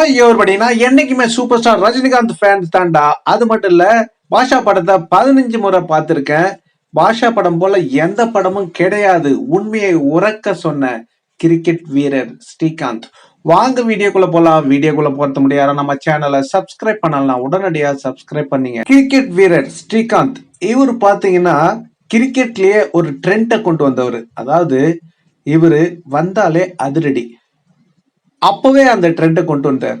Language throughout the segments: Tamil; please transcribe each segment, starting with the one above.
இவர் எவர்படி என்னைக்குமே சூப்பர் ஸ்டார் ரஜினிகாந்த் ஃபேன்ஸ் தாண்டா அது மட்டும் இல்ல பாஷா படத்தை பதினஞ்சு முறை பார்த்திருக்கேன். பாஷா படம் போல எந்த படமும் கிடையாது. உண்மையை உறக்க சொன்ன கிரிக்கெட் வீரர் ஸ்ரீகாந்த். வாங்க வீடியோக்குள்ள போலாம். வீடியோக்குள்ள போறது முடியாத நம்ம சேனலை சப்ஸ்கிரைப் பண்ணலாம். உடனடியா சப்ஸ்கிரைப் பண்ணீங்க. கிரிக்கெட் வீரர் ஸ்ரீகாந்த் இவர் பாத்தீங்கன்னா கிரிக்கெட்லயே ஒரு ட்ரெண்டை கொண்டு வந்தவர். அதாவது இவர் வந்தாலே அதிரடி. அப்பவே அந்த ட்ரெண்டை கொண்டு வந்தார்.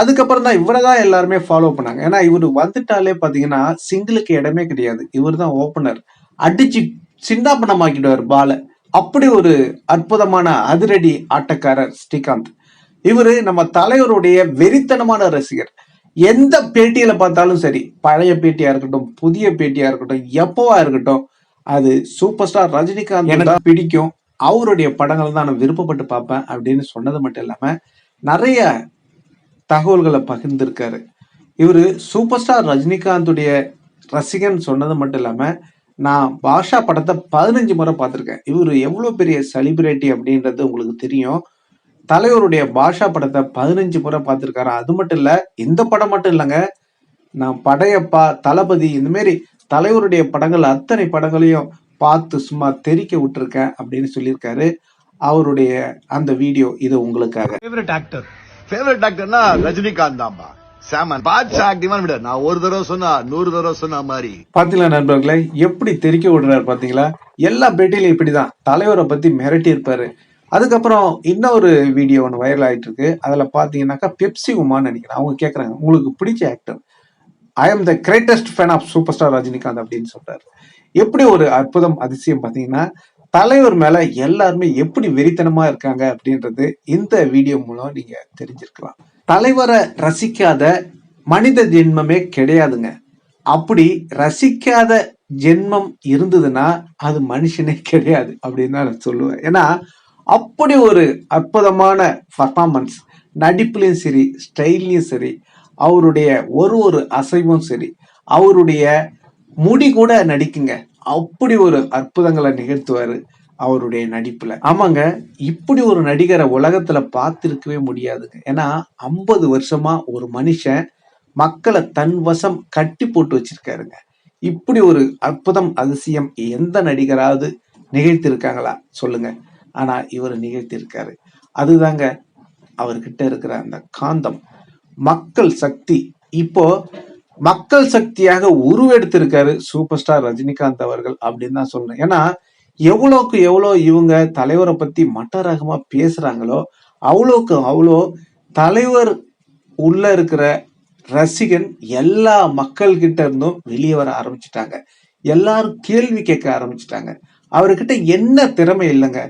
அதுக்கப்புறம் தான் இவரை தான் எல்லாருமே ஃபாலோ பண்ணாங்க. ஏன்னா இவர் வந்துட்டாலே பாத்தீங்கன்னா சிங்கிளுக்கு இடமே கிடையாது. இவர் தான் ஓப்பனர் அடிச்சு சின்னாபனமாக்கிடுவார் பாலை. அப்படி ஒரு அற்புதமான அதிரடி ஆட்டக்காரர் ஸ்ரீகாந்த். இவரு நம்ம தலைவருடைய வெறித்தனமான ரசிகர். எந்த பேட்டியில பார்த்தாலும் சரி பழைய பேட்டியா இருக்கட்டும் புதிய பேட்டியா இருக்கட்டும் எப்பவா இருக்கட்டும் அது சூப்பர் ஸ்டார் ரஜினிகாந்த் எனக்கு பிடிக்கும். அவருடைய படங்கள் தான் நான் விருப்பப்பட்டு பார்ப்பேன் அப்படின்னு சொன்னது மட்டும் இல்லாமல் நிறைய தகவல்களை பகிர்ந்திருக்காரு. இவரு சூப்பர் ஸ்டார் ரஜினிகாந்துடைய ரசிகன் சொன்னது மட்டும் இல்லாமல் நான் பாஷா படத்தை பதினஞ்சு முறை பார்த்துருக்கேன். இவர் எவ்வளோ பெரிய செலிபிரிட்டி அப்படின்றது உங்களுக்கு தெரியும். தலைவருடைய பாஷா படத்தை பதினஞ்சு முறை பார்த்துருக்காரு. அது மட்டும் இல்லை இந்த படம் மட்டும் இல்லைங்க. நான் படையப்பா தளபதி இந்த மாரி தலைவருடைய படங்கள் அத்தனை படங்களையும் பார்த்து சும்மா தெரிக்க விட்டுருக்கேன் அப்படின்னு சொல்லியிருக்காரு. அவருடைய அந்த வீடியோ இது உங்களுக்காக. ஃபேவரட் ஆக்டர் ஃபேவரட் டாக்டர்னா ரஜினிகாந்த் தான்பா. சாமன் பாட்ஷா ஆக்டிவான விட நான் ஒரு தடவை சொன்னா நூறு தடவை சொன்ன மாதிரி. பாத்தீங்களா நண்பர்களே? எப்படி தெரிக்க விடுறாரு பாத்தீங்களா? எல்லா பேட்டியிலும் இப்படிதான். தலைவரை பத்தி மிரட்டி இருப்பாரு அதுக்கப்புறம் இன்னொரு வீடியோ ஒன்று வைரல் ஆயிட்டு இருக்கு அதுல பாத்தீங்கன்னாக்கா பெப்சி உமான்னு நினைக்கிறேன். அவங்க கேக்குறாங்க உங்களுக்கு பிடிச்ச actor I am the greatest fan of super star Rajinikanth அப்படின்னு சொல்றாரு. எப்படி ஒரு அற்புதம் அதிசயம் பார்த்தீங்கன்னா தலைவர் மேல எல்லாருமே எப்படி வெறித்தனமா இருக்காங்க அப்படின்றது இந்த வீடியோ மூலம் நீங்க தெரிஞ்சிருக்கலாம். தலைவரை ரசிக்காத மனித ஜென்மமே கிடையாதுங்க. அப்படி ரசிக்காத ஜென்மம் இருந்ததுன்னா அது மனுஷனே கிடையாது அப்படின்னு தான் நான் சொல்லுவேன். ஏன்னா அப்படி ஒரு அற்புதமான பர்ஃபார்மன்ஸ் நடிப்புலையும் சரி ஸ்டைல்லையும் சரி அவருடைய ஒரு ஒரு அசைவும் சரி அவருடைய முடி கூட நடிக்குங்க. அப்படி ஒரு அற்புதங்களை நிகழ்த்துவாரு அவருடைய நடிப்புல. ஆமாங்க. இப்படி ஒரு நடிகரை உலகத்துல பார்த்திருக்கவே முடியாதுங்க. ஏன்னா ஐம்பது வருஷமா ஒரு மனுஷன் மக்களை தன் வசம் கட்டி போட்டு வச்சிருக்காருங்க. இப்படி ஒரு அற்புதம் அதிசயம் எந்த நடிகராவது நிகழ்த்திருக்காங்களா? சொல்லுங்க. ஆனா இவர் நிகழ்த்தியிருக்காரு அதுதாங்க அவர்கிட்ட இருக்கிற அந்த காந்தம். மக்கள் சக்தி. இப்போ மக்கள் சக்தியாக உருவெடுத்திருக்காரு சூப்பர் ஸ்டார் ரஜினிகாந்த் அவர்கள் அப்படின்னு தான் சொல்லணும். ஏன்னா எவ்வளோக்கு எவ்வளோ இவங்க தலைவரை பத்தி மட்ட ரகமா பேசுறாங்களோ அவ்வளோக்கு அவ்வளோ தலைவர் உள்ள இருக்கிற ரசிகன் எல்லா மக்கள் கிட்ட இருந்தும் வெளியே வர ஆரம்பிச்சிட்டாங்க. எல்லாரும் கேள்வி கேட்க ஆரம்பிச்சிட்டாங்க. அவர்கிட்ட என்ன திறமை இல்லைங்க?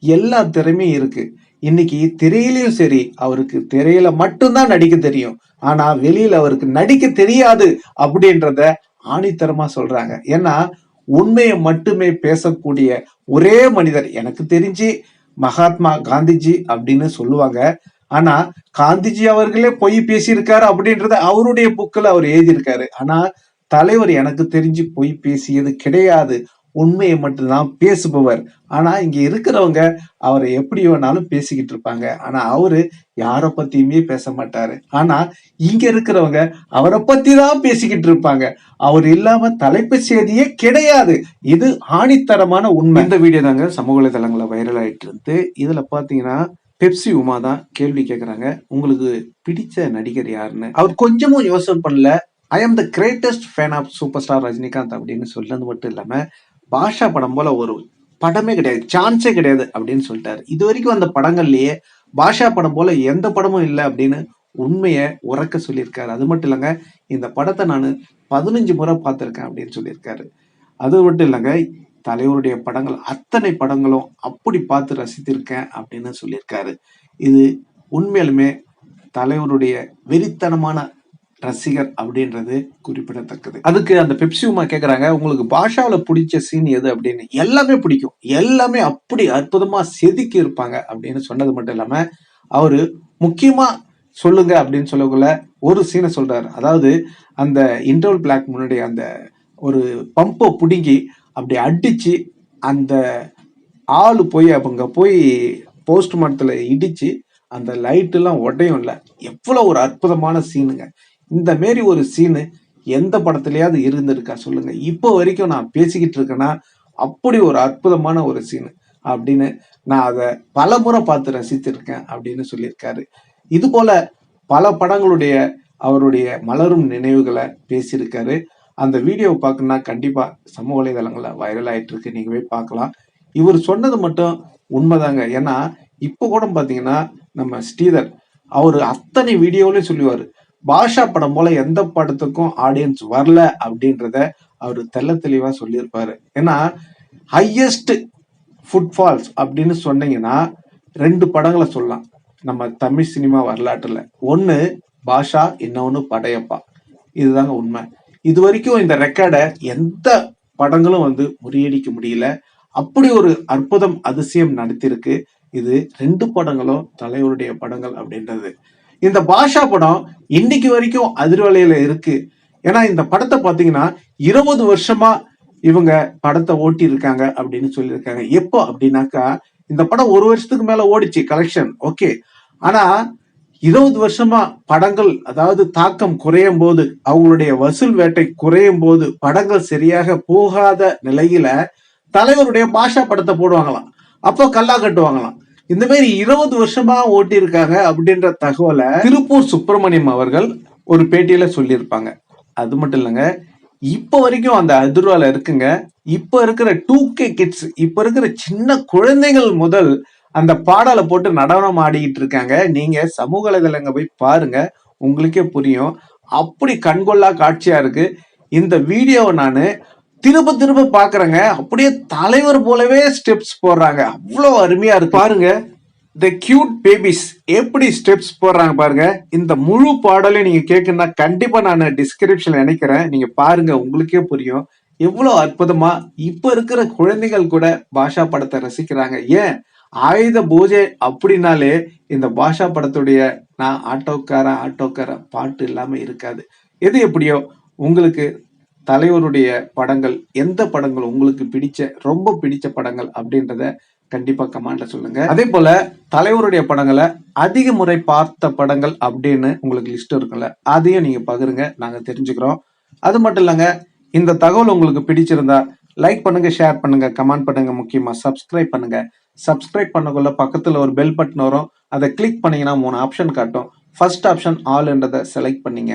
எல்லா திறமையும் இருக்கு. இன்னைக்கு திரையிலையும் சரி அவருக்கு திரையில மட்டும்தான் நடிக்க தெரியும். ஆனா வெளியில அவருக்கு நடிக்க தெரியாது அப்படின்றத ஆணித்தரமா சொல்றாங்க. ஏன்னா உண்மையை மட்டுமே பேசக்கூடிய ஒரே மனிதர் எனக்கு தெரிஞ்சு மகாத்மா காந்திஜி அப்படின்னு சொல்லுவாங்க. ஆனா காந்திஜி அவர்களே பொய் பேசியிருக்காரு அப்படின்றத அவருடைய புக்கில் அவர் எழுதியிருக்காரு. ஆனா தலைவர் எனக்கு தெரிஞ்சு பொய் பேசியது கிடையாது உண்மையை மட்டும்தான் பேசுபவர். ஆனா இங்க இருக்கிறவங்க அவரை எப்படி வேணாலும் பேசிக்கிட்டு இருப்பாங்க. ஆனா அவரு யாரை பத்தியுமே பேச மாட்டாரு. ஆனா இங்க இருக்கிறவங்க அவரை பத்தி தான் பேசிக்கிட்டு இருப்பாங்க. அவர் இல்லாம தலைப்பு செய்தியே கிடையாது. இது ஆணித்தரமான உண்மை. இந்த வீடியோ தாங்க சமூக வலைதளங்கள்ல வைரல் ஆயிட்டு இருந்து. இதுல பாத்தீங்கன்னா பெப்சி உமா தான் கேள்வி கேட்குறாங்க உங்களுக்கு பிடிச்ச நடிகர் யாருன்னு? அவர் கொஞ்சமும் யோசனை பண்ணல. I am the greatest fan of super star Rajinikanth அப்படின்னு சொல்றது மட்டும் இல்லாமல் பாஷா படம் போல ஒரு படமே கிடையாது. சான்ஸே கிடையாது அப்படின்னு சொல்லிட்டாரு. இது வரைக்கும் அந்த படங்கள்லயே பாஷா படம் போல எந்த படமும் இல்லை அப்படின்னு உண்மையை உறக்க சொல்லியிருக்காரு. அது மட்டும் இல்லைங்க இந்த படத்தை நான் பதினஞ்சு முறை பார்த்துருக்கேன் அப்படின்னு சொல்லியிருக்காரு. அது மட்டும் இல்லைங்க தலைவருடைய படங்கள் அத்தனை படங்களும் அப்படி பார்த்து ரசித்திருக்கேன் அப்படின்னு சொல்லியிருக்காரு. இது உண்மையிலுமே தலைவருடைய வெறித்தனமான ரசிகர் அப்படின்றது குறிப்பிடத்தக்கது. அதுக்கு அந்த பெப்சி உமா கேக்குறாங்க உங்களுக்கு பாஷாவில் பிடிச்ச சீன் எது? அப்படின்னு. எல்லாமே பிடிக்கும். எல்லாமே அப்படி அற்புதமா செதுக்கி இருப்பாங்க அப்படின்னு சொன்னது மட்டும் இல்லாம அவரு முக்கியமா சொல்லுங்க அப்படின்னு சொல்லக்குள்ள ஒரு சீனை சொல்றாரு. அதாவது அந்த இன்டர்வல் பிளாக் முன்னாடி அந்த ஒரு பம்பை பிடுங்கி அப்படி அடிச்சு அந்த ஆள் போய் அவங்க போய் போஸ்ட்மார்ட்டத்தில் இடிச்சு அந்த லைட்டெல்லாம் உடையும் இல்லை எவ்வளோ ஒரு அற்புதமான சீனுங்க இந்த மாரி ஒரு சீனு எந்த படத்துலயாவது இருந்திருக்கா சொல்லுங்க. இப்போ வரைக்கும் நான் பேசிக்கிட்டு இருக்கேன்னா அப்படி ஒரு அற்புதமான ஒரு சீனு அப்படின்னு நான் அதை பல முறை பார்த்து ரசித்திருக்கேன் அப்படின்னு சொல்லியிருக்காரு. இது போல பல படங்களுடைய அவருடைய மலரும் நினைவுகளை பேசியிருக்காரு. அந்த வீடியோவை பார்க்கணும்னா கண்டிப்பா சமூக வலைதளங்கள்ல வைரல் ஆயிட்டு இருக்கு நீங்க போய் பார்க்கலாம். இவர் சொன்னது மட்டும் உண்மைதாங்க. ஏன்னா இப்போ கூட பார்த்தீங்கன்னா நம்ம ஸ்ரீதர் அவர் அத்தனை வீடியோவிலையும் சொல்லுவார். பாஷா படம் போல எந்த படத்துக்கும் ஆடியன்ஸ் வரல அப்படின்றத அவர் தெள்ள தெளிவா சொல்லியிருப்பாரு. ஏன்னா ஹையஸ்ட் ஃபுட்ஃபால்ஸ் அப்படின்னு சொன்னீங்கன்னா ரெண்டு படங்களை சொல்லலாம். நம்ம தமிழ் சினிமா வரலாற்றுல. ஒன்னு பாஷா இன்னொன்னு படையப்பா. இதுதாங்க உண்மை. இது வரைக்கும் இந்த ரெக்கார்டை எந்த படங்களும் வந்து முறியடிக்க முடியல. அப்படி ஒரு அற்புதம் அதிசயம் நடத்தியிருக்கு. இது ரெண்டு படங்களும் தலைவருடைய படங்கள் அப்படின்றது. இந்த பாஷா படம் இன்னைக்கு வரைக்கும் அதிர்வலையில இருக்கு. ஏன்னா இந்த படத்தை பாத்தீங்கன்னா இருபது வருஷமா இவங்க படத்தை ஓட்டி இருக்காங்க அப்படின்னு சொல்லியிருக்காங்க. எப்போ அப்படின்னாக்கா இந்த படம் ஒரு வருஷத்துக்கு மேல ஓடிச்சு கலெக்ஷன் ஓகே ஆனா இருபது வருஷமா படங்கள் அதாவது தாக்கம் குறையும் போது அவங்களுடைய வசூல் வேட்டை குறையும் போது படங்கள் சரியாக போகாத நிலையில தலைவருடைய பாஷா படத்தை போடுவாங்களாம். அப்போ கல்லா கட்டுவாங்களாம். இந்த மாதிரி இருபது வருஷமா ஓட்டியிருக்காங்க அப்படின்ற தகவலை திருப்பூர் சுப்பிரமணியம் அவர்கள் ஒரு பேட்டியில சொல்லியிருப்பாங்க. அது மட்டும் இல்லைங்க இப்ப வரைக்கும் அந்த அதிர்வால இருக்குங்க. இப்ப இருக்கிற டூ கே கிட்ஸ் இப்ப இருக்கிற சின்ன குழந்தைகள் முதல் அந்த பாடலை போட்டு நடனம் ஆடிக்கிட்டு இருக்காங்க. நீங்க சமூக வலைதளங்க போய் பாருங்க உங்களுக்கே புரியும். அப்படி கண்கொள்ளா காட்சியா இருக்கு. இந்த வீடியோவை நான் திரும்ப திரும்ப பார்க்குறேங்க அப்படியே தலைவர் போலவே ஸ்டெப்ஸ் போடுறாங்க. அவ்வளோ அருமையா இருக்கு. பாருங்க த கியூட் பேபிஸ் எப்படி ஸ்டெப்ஸ் போடுறாங்க பாருங்க. இந்த முழு பாடலையும் நீங்க கேட்கணும்னா கண்டிப்பா நான் டிஸ்கிரிப்ஷன்ல நினைக்கிறேன். நீங்க பாருங்க உங்களுக்கே புரியும். எவ்வளோ அற்புதமா இப்ப இருக்கிற குழந்தைகள் கூட பாஷா படத்தை ரசிக்கிறாங்க. ஏன்? ஆயுத பூஜை அப்படின்னாலே இந்த பாஷா படத்துடைய நான் ஆட்டோக்காரன் ஆட்டோக்காரன் பாட்டு இல்லாம இருக்காது. எது எப்படியோ உங்களுக்கு தலைவருடைய படங்கள் எந்த படங்கள் உங்களுக்கு பிடிச்ச ரொம்ப பிடிச்ச படங்கள் அப்படின்றத கண்டிப்பா கமெண்ட்ல சொல்லுங்க. அதே போல தலைவருடைய படங்களை அதிக முறை பார்த்த படங்கள் அப்படின்னு உங்களுக்கு லிஸ்ட் இருக்குல்ல அதையும் நீங்க பகிருங்க நாங்க தெரிஞ்சுக்கிறோம். அது மட்டும் இல்லைங்க இந்த தகவல் உங்களுக்கு பிடிச்சிருந்தா லைக் பண்ணுங்க ஷேர் பண்ணுங்க கமெண்ட் பண்ணுங்க முக்கியமா சப்ஸ்கிரைப் பண்ணுங்க. சப்ஸ்கிரைப் பண்ணக்குள்ள பக்கத்துல ஒரு பெல் பட்டன் வரும் அதை கிளிக் பண்ணீங்கன்னா மூணு ஆப்ஷன் காட்டும். ஃபர்ஸ்ட் ஆப்ஷன் ஆல்ன்றதை செலக்ட் பண்ணீங்க.